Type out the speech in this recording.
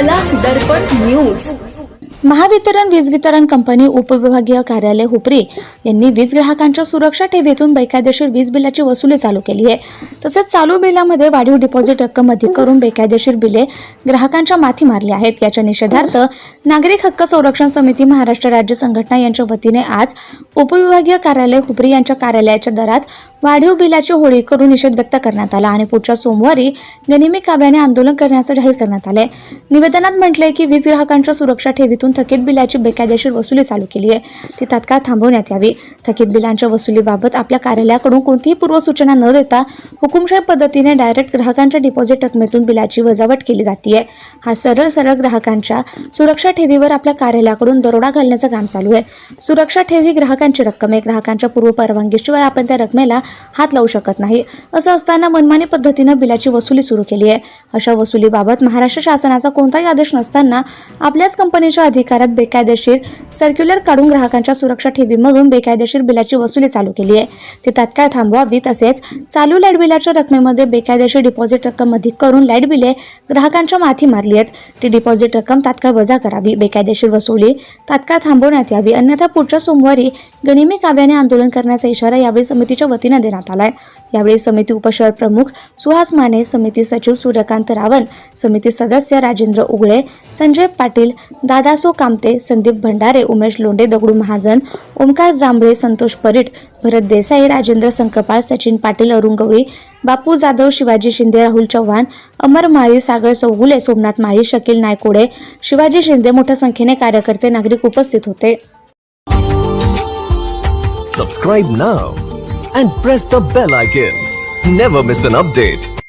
कला दर्पण न्यूज. महावितरण वीज वितरण कंपनी उपविभागीय कार्यालय हुपरी यांनी वीज ग्राहकांच्या सुरक्षा ठेवीतून बेकायदेशीर वीज बिलाची वसुली चालू केली आहे. तसेच चालू बिलामध्ये वाढीव डिपॉझिट रक्कम अधिक करून बेकायदेशीर बिले ग्राहकांच्या माथी मारली आहेत. याच्या निषेधार्थ नागरिक हक्क संरक्षण समिती महाराष्ट्र राज्य संघटना यांच्या वतीने आज उपविभागीय कार्यालय हुपरी यांच्या कार्यालयाच्या दरात वाढीव बिलाची होळी करून निषेध व्यक्त करण्यात आला आणि पुढच्या सोमवारी गनिमी काव्याने आंदोलन करण्याचं जाहीर करण्यात आले निवेदनात म्हटलंय की वीज ग्राहकांच्या सुरक्षा ठेवीतून थकीत बिलाची बेकायदेशीर वसुली चालू केली आहे. ती तात्काळ थांबवण्यात यावी. थकीत बिलांच्या वसुलीबाबत आपल्या कार्यालयाकडून कोणतीही पूर्वसूचना न देता हुकुमशाही पद्धतीने डायरेक्ट ग्राहकांच्या डिपॉझिट रकमेतून बिलाची वजावट केली जाते. हा सरळ सरळ ग्राहकांच्या सुरक्षा ठेवीवर आपल्या कार्यालयाकडून दरोडा घालण्याचं काम चालू आहे. सुरक्षा ठेवी ग्राहकांची रक्कम आहे. ग्राहकांच्या पूर्व परवानगीशिवाय आपण त्या रकमेला हात लावू शकत नाही. असं असताना मनमानी पद्धतीनं बिलाची वसुली सुरू केली आहे. अशा वसुलीबाबत महाराष्ट्र शासनाचा कोणताही आदेश नसताना आपल्याच कंपनीच्या अधिकारात बेकायदेशीर सर्क्युलर काढून ग्राहकांच्या सुरक्षा ठेवीमधून बेकायदेशीर बिलाची वसुली चालू केली आहे. ती तात्काळ थांबवावी तसेच चालू लाइट बिलाच्या रकमेमध्ये बेकायदेशीर डिपॉझिट रक्कम अधिक करून लाइट बिले ग्राहकांच्या माथी मारली आहेत. ती डिपॉझिट रक्कम तात्काळ वजा करावी. बेकायदेशीर वसुली तात्काळ थांबवण्यात यावी. अन्यथा पुढच्या सोमवारी गणिमी काव्याने आंदोलन करण्याचा इशारा यावेळी समितीच्या वतीने देण्यात आलाय. यावेळी समिती उपशहर प्रमुख सुहास माने समिती सचिव सूर्यकांत रावण समिती सदस्य राजेंद्र उगळे संजय पाटील दादासो कामते संदीप भंडारे उमेश लोंडे दगडू महाजन ओमकार जांभळे संतोष परीट भरत देसाई राजेंद्र संकपाळ सचिन पाटील अरुण गवळी बापू जाधव शिवाजी शिंदे राहुल चव्हाण अमर माळी सागर चौगुले सोमनाथ माळी शकील नायकोडे शिवाजी शिंदे मोठ्या संख्येने कार्यकर्ते नागरिक उपस्थित होते Subscribe now and press the bell icon. Never miss an update.